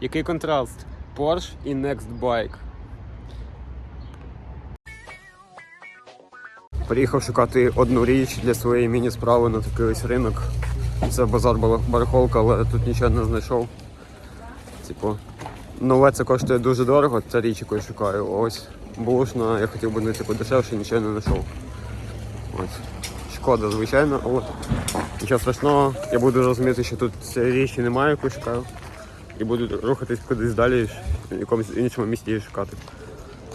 Який контраст? Porsche і Next Bike. Приїхав шукати одну річ для своєї міні-справи на такий ось ринок. Це базар барахолка, але тут нічого не знайшов. Типу, нове це коштує дуже дорого, ця річ, яку я шукаю. Ось бушна, я хотів би знайти подешевше, нічого не знайшов. Ось. Шкода, звичайно, але нічого страшного. Я буду розуміти, що тут цієї річі немає, яку шукаю. І буду рухатись кудись далі, в якомусь іншому місті її шукати.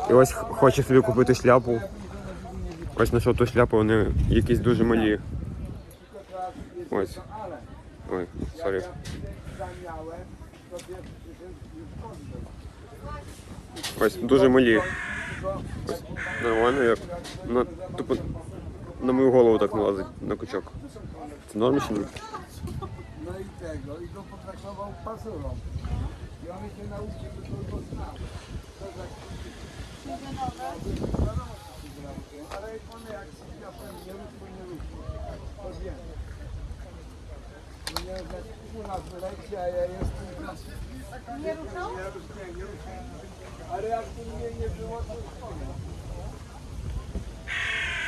І ось хочу собі купити шляпу. Ось знайшов ту шляпу, вони якісь дуже малі. Ось. Ой, сорі. Ось дуже малі. Ось, нормально як. На, тупо на мою голову так налазить на кучок. Це норм чи ні? No i tego, i go potraktował pazurą. I on się nauczył tylko znał. To tak. Ale one jak się wiosłem nie ruszło, nie ruszło. To wiem. Nie, że u nas wyleci, a ja jestem. Nie ruszał? Nie nie ruszał. Ale jak tu mnie nie było, to szkoda.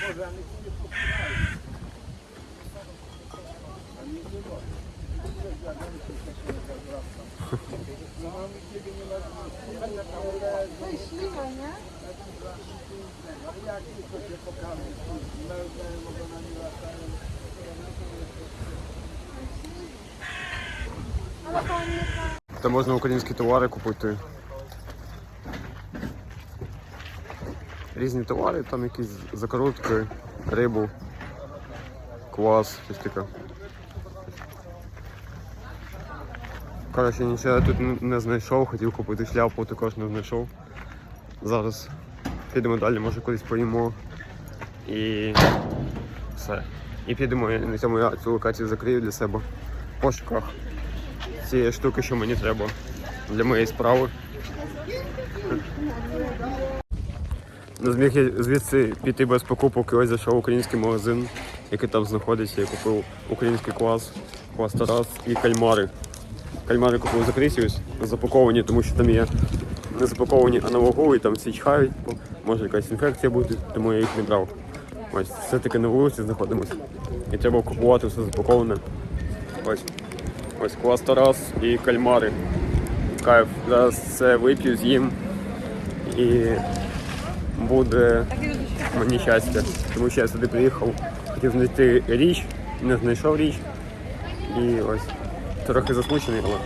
Boże, a my się nie spotkali. A nie było. To jest śliwa, nie? Та можна українські товари купити. Різні товари, там якісь закоротки, рибу, квас, щось таке. Коротше, нічого я тут не- знайшов, хотів купити шляпу, також не знайшов. Зараз підемо далі, може кудись поїмо. І все. І підемо, і на цьому я цю локацію закрию для себе в пошуках цієї штуки, що мені треба для моєї справи. Не зміг я звідси піти без покупок і ось зайшов український магазин, який там знаходиться. Я купив український квас, квас Тарас і кальмари. Кальмари купив закриті ось, запаковані, тому що там є не запаковані, а на і там всі чхають, може якась інфекція бути, тому я їх не брав. Ось все-таки на вулиці знаходимося. І треба купувати все запаковане. Ось. Ось квас Тарас і кальмари. Кайф. Зараз це вип'ю, з'їм і буде мені щастя. Тому що я сюди приїхав, хотів знайти річ, не знайшов річ. І ось трохи засмучений, але.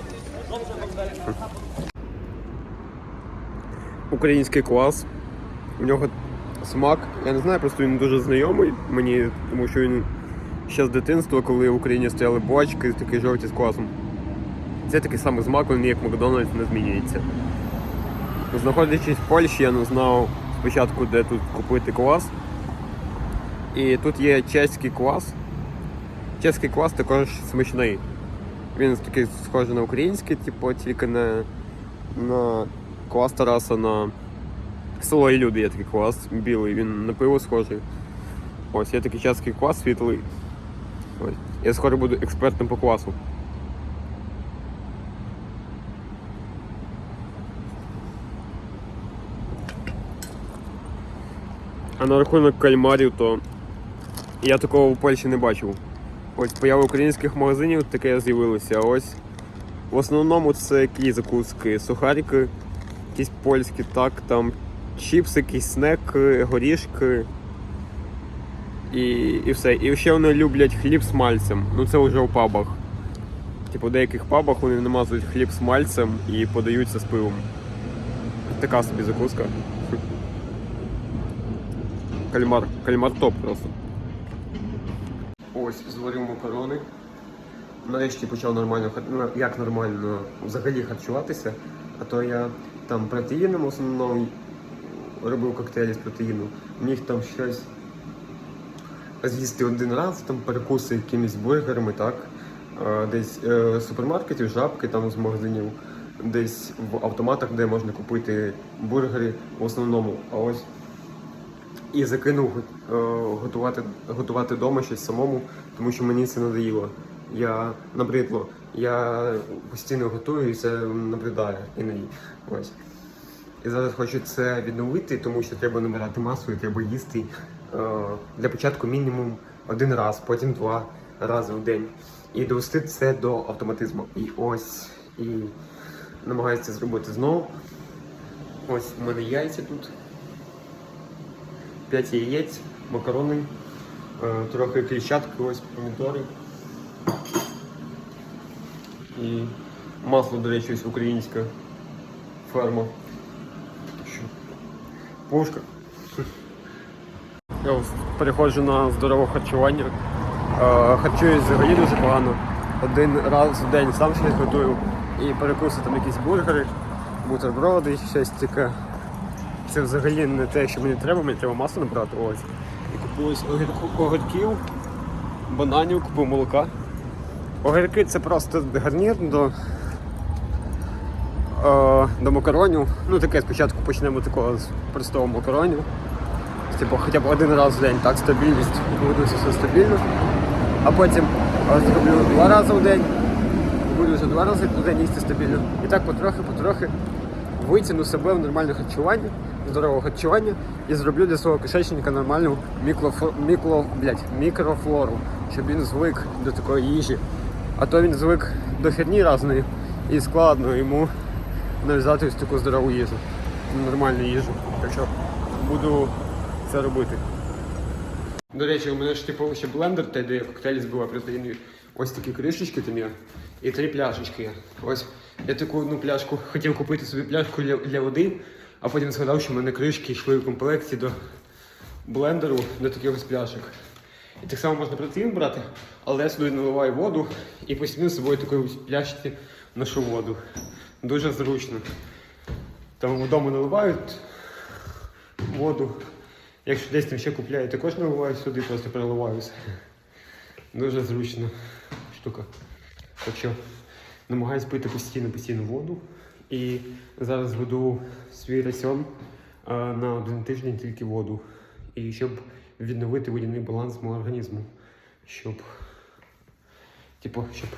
Український квас. У нього смак. Я не знаю, просто він дуже знайомий мені, тому що він ще з дитинства, коли в Україні стояли бочки, такі жовті з квасом. Це такий самий смак, він як Макдональдс не змінюється. Знаходячись в Польщі, я не знав спочатку, де тут купити квас. І тут є чеський квас. Чеський квас також смачний. Він такий схожий на український, типу, тільки не на квас Тараса на село і люди є такий квас білий, він на пиво схожий. Ось є такий чеський квас світлий. Ось. Я скоро буду експертом по квасу. А на рахунок кальмарів, то я такого в Польщі не бачив. Ось поява українських магазинів таке з'явилося. Ось в основному це які закуски, сухарики, якісь польські, так, там чіпси, якісь снеки, горішки. І, і все. І ще вони люблять хліб з мальцем. Ну це вже у пабах. Типу, в деяких пабах вони намазують хліб з мальцем і подаються з пивом. Така собі закуска. Кальмар. Кальмар топ просто. Ось, зварив макарони. Нарешті почав нормально ну, як нормально взагалі харчуватися. А то я там протеїном основному робив коктейлі з протеїну. Міг там щось з'їсти один раз, там перекуси якимись бургерами, так. Е, Десь е, з супермаркетів, жабки там з магазинів, десь в автоматах, де можна купити бургери в основному. А ось і закинув е, готувати, готувати вдома щось самому, тому що мені це надоїло. Я набридло. Я постійно готую і це набридає іноді. Ось. І зараз хочу це відновити, тому що треба набирати масу і треба їсти. е, Для початку мінімум один раз, потім два рази в день. І довести це до автоматизму. І ось і намагаюся зробити знову. Ось у мене яйця тут. 5 яєць, макарони, е, трохи клітчатки, ось помідори. І масло, до речі, ось українське ферма. Пушка. Я переходжу на здорове харчування. Е, Харчуюсь взагалі дуже погано. Один раз в день сам щось готую. І перекуси там якісь бургери, бутерброди, щось таке. Це взагалі не те, що мені треба, мені треба масло набрати. Ось. І купую ось огірків, бананів, купую молока. Огірки це просто гарнір до, е, до макаронів. Ну таке спочатку почнемо такого з простого макаронів. Типу хоча б один раз в день, так, стабільність, буду все стабільно. А потім е, зроблю два рази в день, буду вже два рази в день їсти стабільно. І так потрохи, потрохи витягну себе в нормальне харчування, здорове харчування і зроблю для свого кишечника нормальну мікрофло, мікро, блядь, мікрофлору, щоб він звик до такої їжі. А то він звик до херні разної і складно йому нав'язати ось таку здорову їжу, нормальну їжу. Так що буду це робити. До речі, у мене ж типу ще блендер, той, де я коктейлі збиваю протеїнові. Ось такі кришечки там є. І три пляшечки. Ось я таку одну пляшку хотів купити собі пляшку для, для води, а потім згадав, що в мене кришки йшли в комплекті до блендеру до таких ось пляшок. І так само можна протеїн брати, але я сюди наливаю воду і постійно з собою такої пляшці ношу воду. Дуже зручно. Там вдома наливають воду. Якщо десь там ще купляю, також наливаю сюди, просто переливаюся. Дуже зручна штука. Так що намагаюсь пити постійно постійно воду. І зараз веду свій раціон на один тиждень тільки воду. І щоб відновити водяний баланс мого організму. Щоб, типу, щоб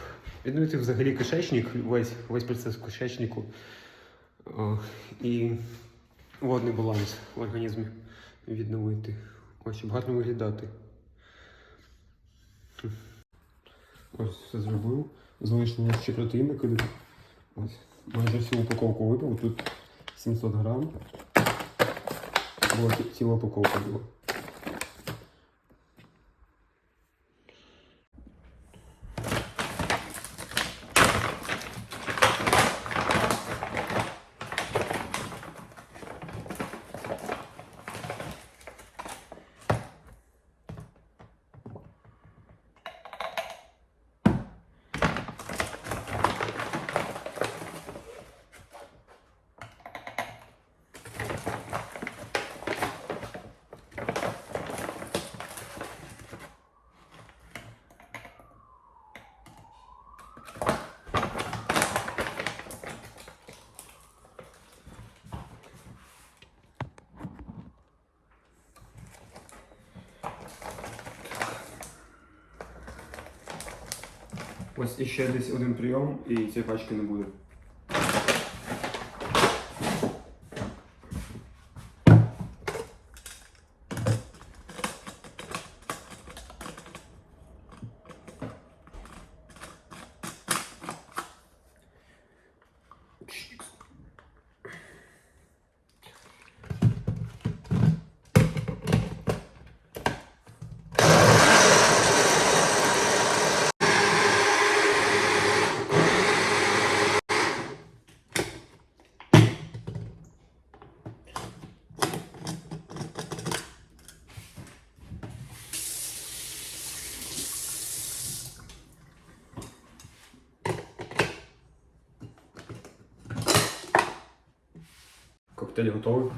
відновити взагалі кишечник, весь, весь процес кишечнику. І водний баланс в організмі відновити. Ось, щоб гарно виглядати. Ось все зробив. Залишилося ще протеїни кидати. Ось. Майже всю упаковку випив. Тут 700 грам. Була ціла упаковка була. Ось іще десь один прийом і цієї пачки не буде. Коктейль готовий.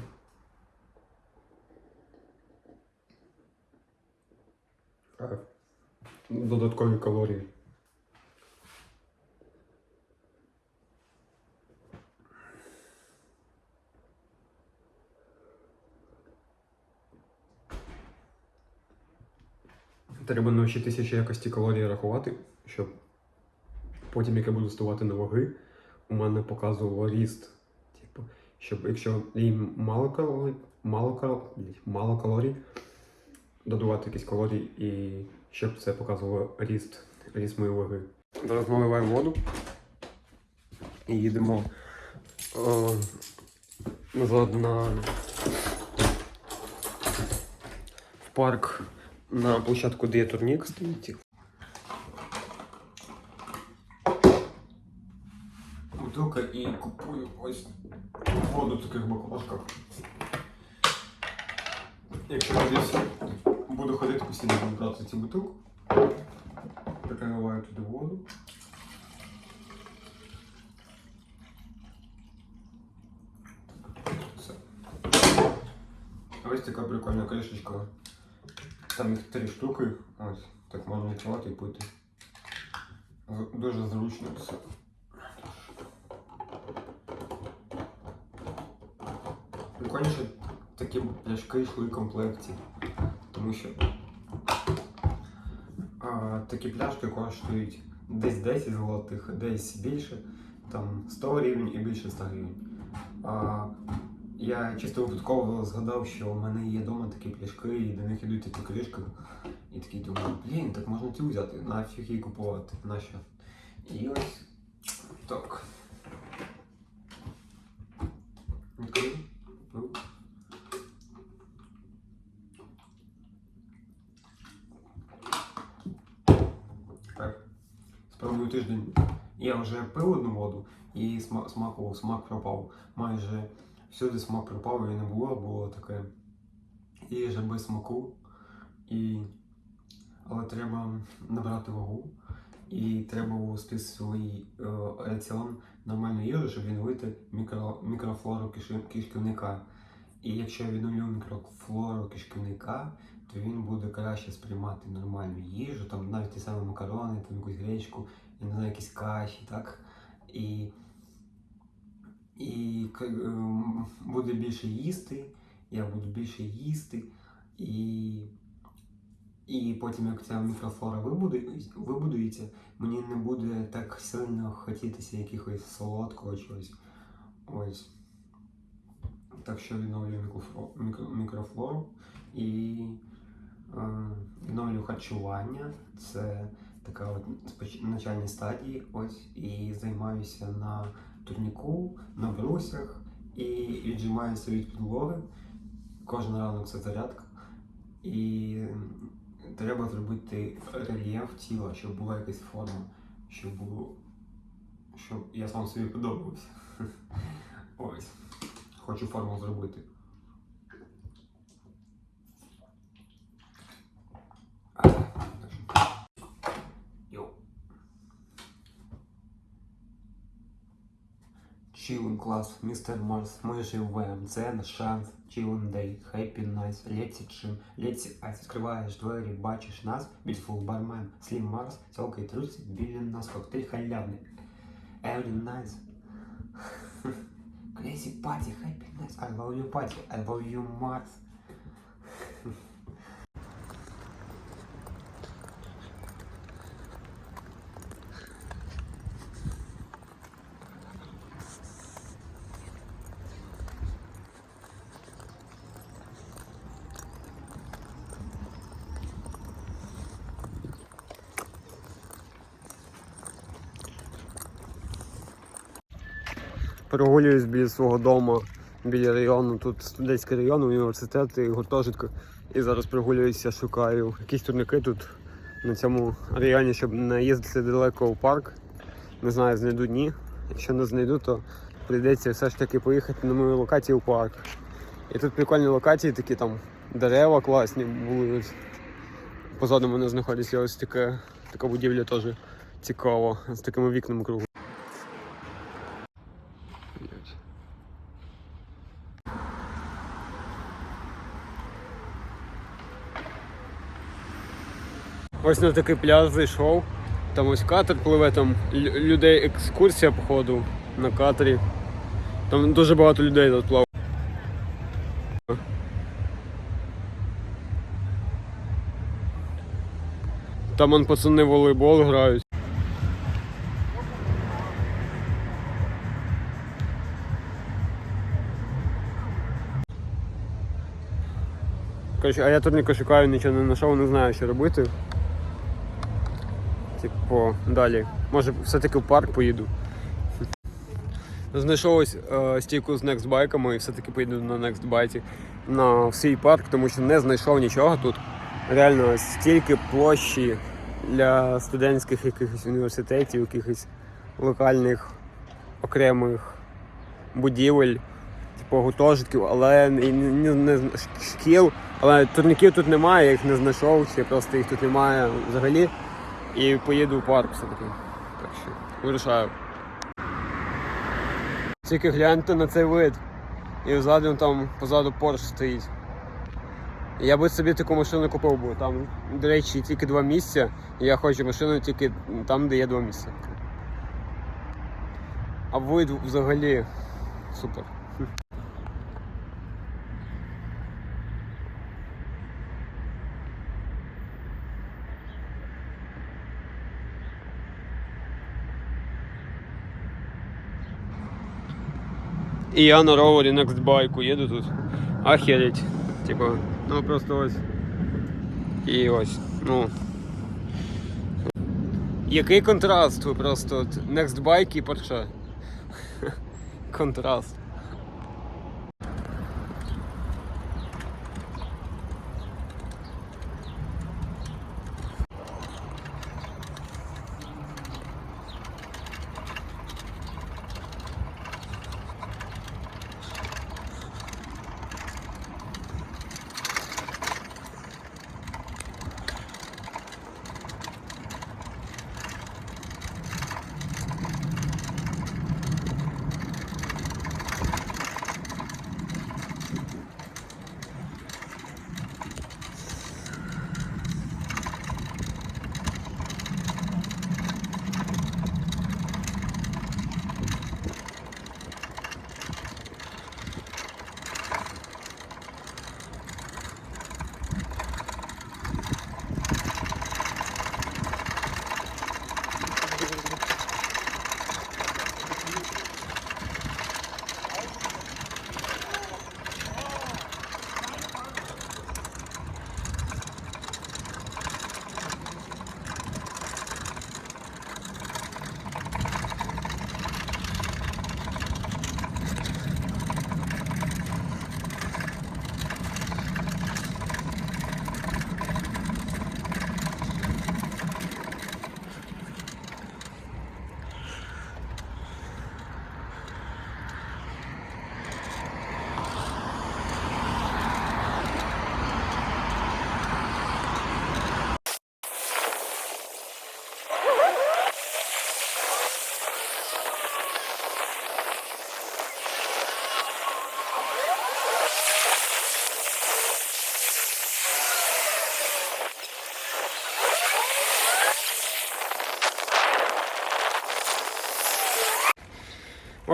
А, Додаткові калорії. Треба навчитися ще якось ті калорії рахувати, щоб Потім, як я буду ставати на ваги, у мене показувало ріст. Щоб якщо їм мало калорій, мало, кал... блядь, мало калорій, додавати якісь калорії і щоб це показувало ріст, ріст моєї ваги. Зараз наливаємо воду і їдемо о, назад на в парк на площадку, де є турнік стоїть. Бутилка і купую ось воду в таких баклажках. Якщо я десь буду ходити постійно буду брати цю бутилку, переливаю туди воду. Все. Ось така прикольна кришечка. Там їх три штуки. Ось, так можна відкривати і пити. З- Дуже зручно все. Прикольно, що такі пляшки йшли в комплекті. Тому що а, такі пляшки коштують десь 10 злотих, десь більше, там 100 гривень і більше 100 гривень. А, я чисто випадково згадав, що в мене є вдома такі пляшки, і до них йдуть такі кришки. І такий думаю, блін, так можна цю взяти, нафіг її купувати, нащо? І ось так. Відкрию. Ну. Так. Спробую тиждень. Я вже пив одну воду і смак, смаку, смак пропав. Майже всюди смак пропав і не було, було таке. І вже без смаку. І... Але треба набрати вагу. І треба ввести свій е, раціон нормальної їжі, щоб відновити мікро, мікрофлору кишківника. І якщо я відновлю мікрофлору кишківника, то він буде краще сприймати нормальну їжу, там навіть ті самі макарони, там якусь гречку, я не знаю, якісь каші, так? І, і ем, буде більше їсти, я буду більше їсти, і, і потім, як ця мікрофлора вибудує- вибудується, мені не буде так сильно хотітися якихось солодкого чогось. Ось. Так що відновлюю мікрофлору і е, харчування. Це така от начальні стадії. Ось і займаюся на турніку, на брусях і віджимаюся від підлоги. Кожен ранок це зарядка. І треба зробити рельєф тіла, щоб була якась форма, щоб було. Щоб я сам собі подобався. Ось. Хочу форму зробити. Чилин клас, містер Марс, ми живем, це наш шанс. Чилин дей, хеппі найс, леті чим, леті айс. Відкриваєш двері, бачиш нас, Beautiful бармен, Слім Марс, цілка і труси, біля нас коктейль халявний. Every nice. Crazy party, happiness. I love you party, I love you Mars. прогулююсь біля свого дому, біля району. Тут студентський район, університет і гуртожиток. І зараз прогулююся, шукаю якісь турники тут на цьому районі, щоб не їздити далеко у парк. Не знаю, знайду дні. Якщо не знайду, то прийдеться все ж таки поїхати на мою локацію у парк. І тут прикольні локації, такі там дерева класні будуть. Позаду мене знаходиться ось таке, така будівля теж цікава, з такими вікнами кругом. Ось на такий пляж зайшов. Там ось катер пливе, там людей екскурсія, походу, на катері. Там дуже багато людей тут плав. Там он пацани волейбол грають. А я турніку шукаю, нічого не знайшов, не знаю, що робити. Типу, далі. Може, все-таки в парк поїду. Знайшов ось е, стійку з Nextbike і все-таки поїду на Nextbike на свій парк, тому що не знайшов нічого тут. Реально стільки площі для студентських якихось університетів, якихось локальних окремих будівель, типу гуртожитків, але не, не, не, шкіл. Але турніків тут немає, я їх не знайшов, чи просто їх тут немає взагалі. І поїду в парк все-таки. Так що вирішаю. Тільки гляньте на цей вид. І ззаду там позаду Порш стоїть. Я би собі таку машину купив, бо там, до речі, тільки два місця. І я хочу машину тільки там, де є два місця. А вид взагалі супер. І я на ровері Nextbike їду тут. Ахереть. Типа, ну просто ось. І ось, ну. Який контраст просто от Nextbike і Porsche. Контраст.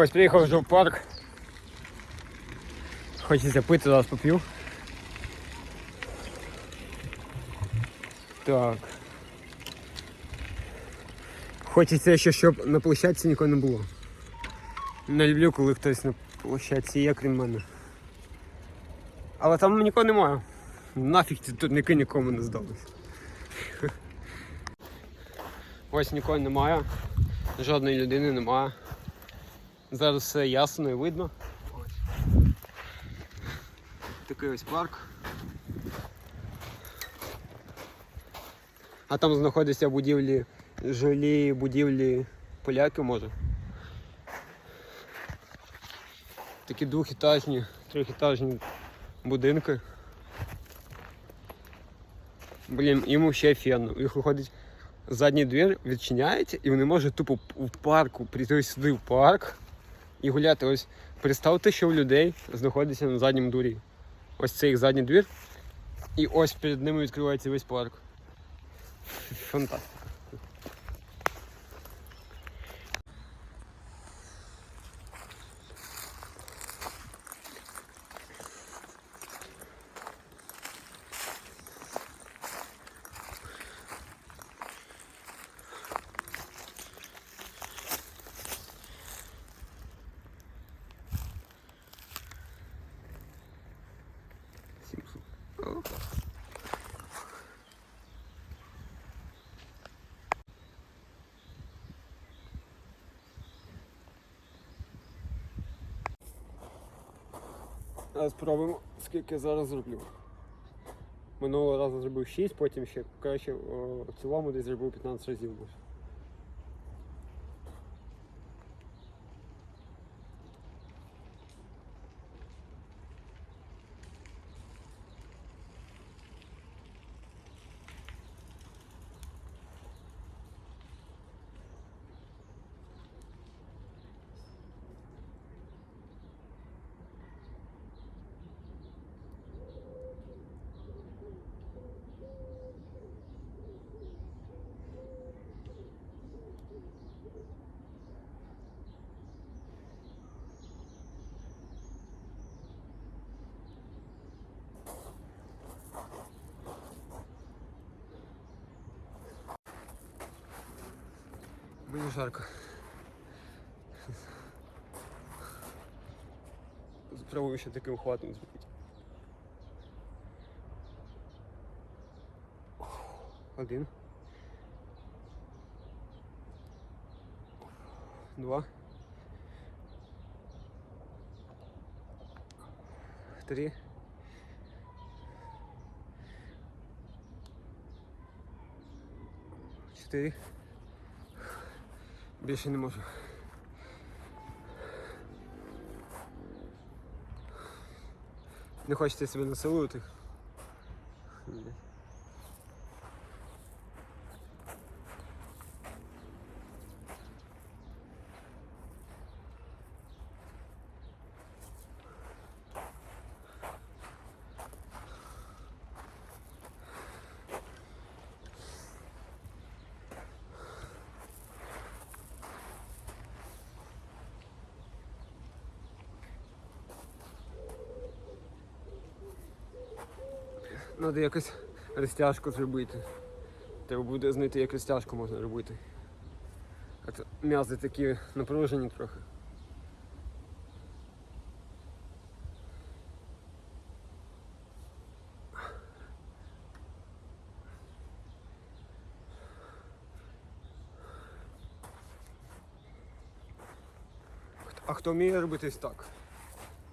Ось приїхав вже в парк. Хочеться пити, зараз поп'ю. Так. Хочеться ще, щоб на площадці нікого не було. Не люблю, коли хтось на площадці є, крім мене. Але там нікого немає. Нафіг ці турніки нікому не здались. Ось нікого немає. Жодної людини немає. Зараз все ясно і видно. Ось. Такий ось парк. А там знаходяться будівлі, жилі будівлі поляків може. Такі двохетажні, трьохетажні будинки. Блін, йому ще фен. Їх виходить задній двір, відчиняється і вони можуть тупо в парку прийти сюди в парк і гуляти. Ось представте, що у людей знаходиться на задньому дворі. Ось це їх задній двір. І ось перед ними відкривається весь парк. Фантастика. Спробуємо, скільки зараз зроблю. Минулого разу зробив 6, потім ще краще в цілому десь зробив 15 разів. Мені жарко. Спробую ще таким хватом зробити. Один. Два. Три. Чотири. Більше не можу. Не хочеться себе насилувати? Ні. Треба якось розтяжку зробити. Треба буде знайти, як розтяжку можна робити. А то м'язи такі напружені трохи. А хто вміє робити ось так?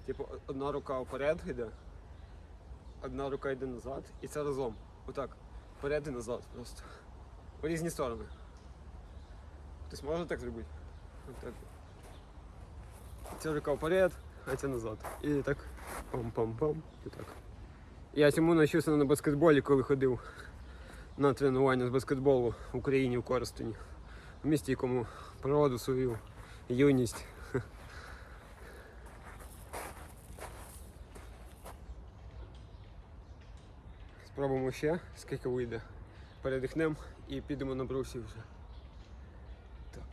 Типу, одна рука вперед йде, одна рука йде назад, і це разом. Отак. Вперед і назад просто. В різні сторони. Хтось може так зробити? Отак. Ця рука вперед, а ця назад. І так пам-пам-пам. І так. Я цьому навчився на баскетболі, коли ходив на тренування з баскетболу в Україні в Коростені. В місті, якому проводив свою юність. Спробуємо ще, скільки вийде. Передихнемо і підемо на брусі вже. Так.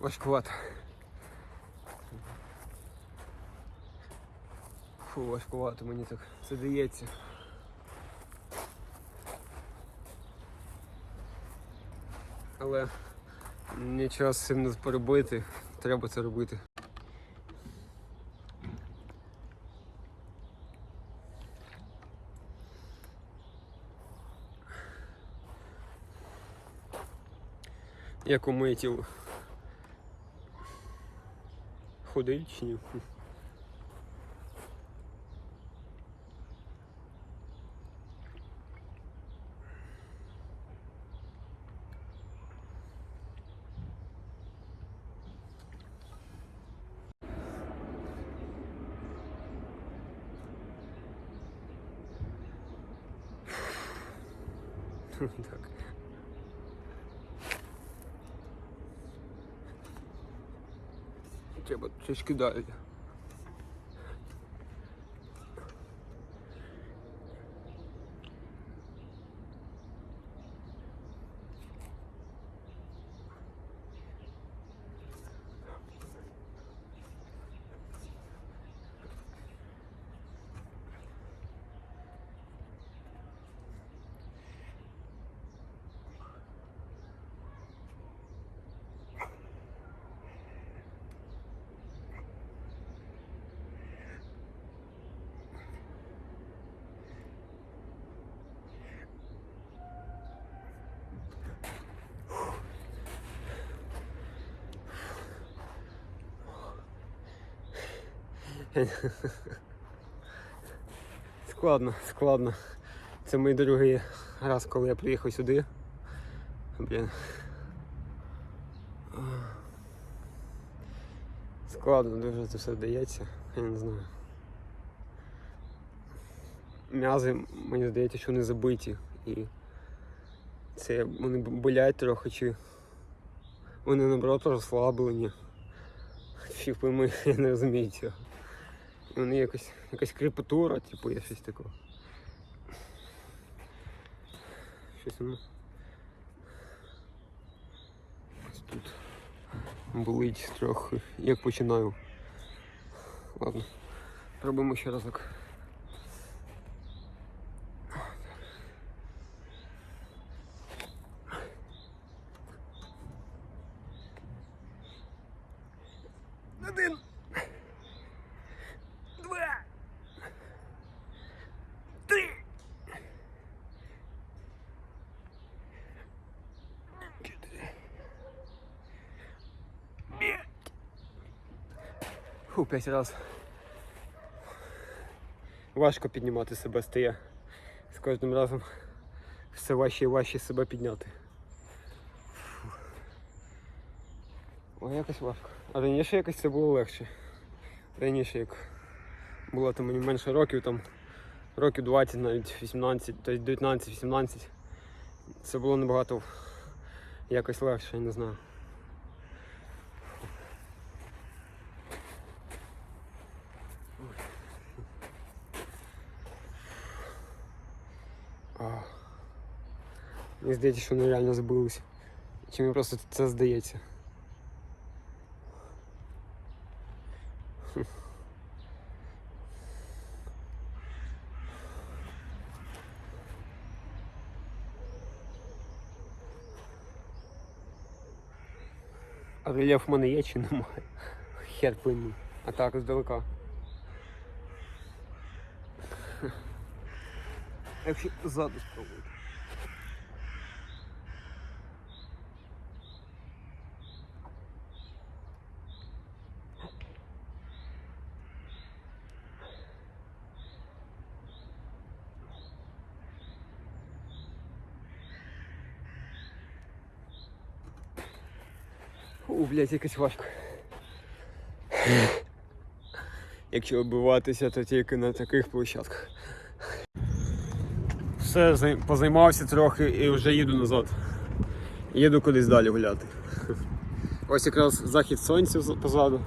Важкувато. Фу, важкувато мені так це дається. Але нічого з цим не перебити, треба це робити. Як у тіло. Ходить чи ні? Так. Треба трішки далі. Складно, складно. Це мій другий раз, коли я приїхав сюди. Блін. Складно дуже це все вдається, я не знаю. М'язи, мені здається, що не забиті. І це вони болять трохи чи вони наоборот розслаблені. Фіг пойми, я не розумію цього. Вони якось, якась крепатура, типу, є щось таке. Щось воно. Ось тут болить трохи, як починаю. Ладно, пробуємо ще разок. 5 раз Важко піднімати себе стає. З кожним разом все важче і важче себе підняти. Фу. О, якось важко. А раніше якось це було легше. Раніше як було там мені менше років, там років 20, навіть 18, тобто 19-18. Це було набагато якось легше, я не знаю. Мені здається, що вони реально забилися. Чи мені просто це здається. А рельєф в мене є чи немає? Хер пойми. А так здалека. Якщо ззаду спробувати. О, блядь, якось важко. Якщо оббиватися, то тільки на таких площадках. Все, позаймався трохи і вже їду назад. Їду кудись далі гуляти. Ось якраз захід сонця позаду.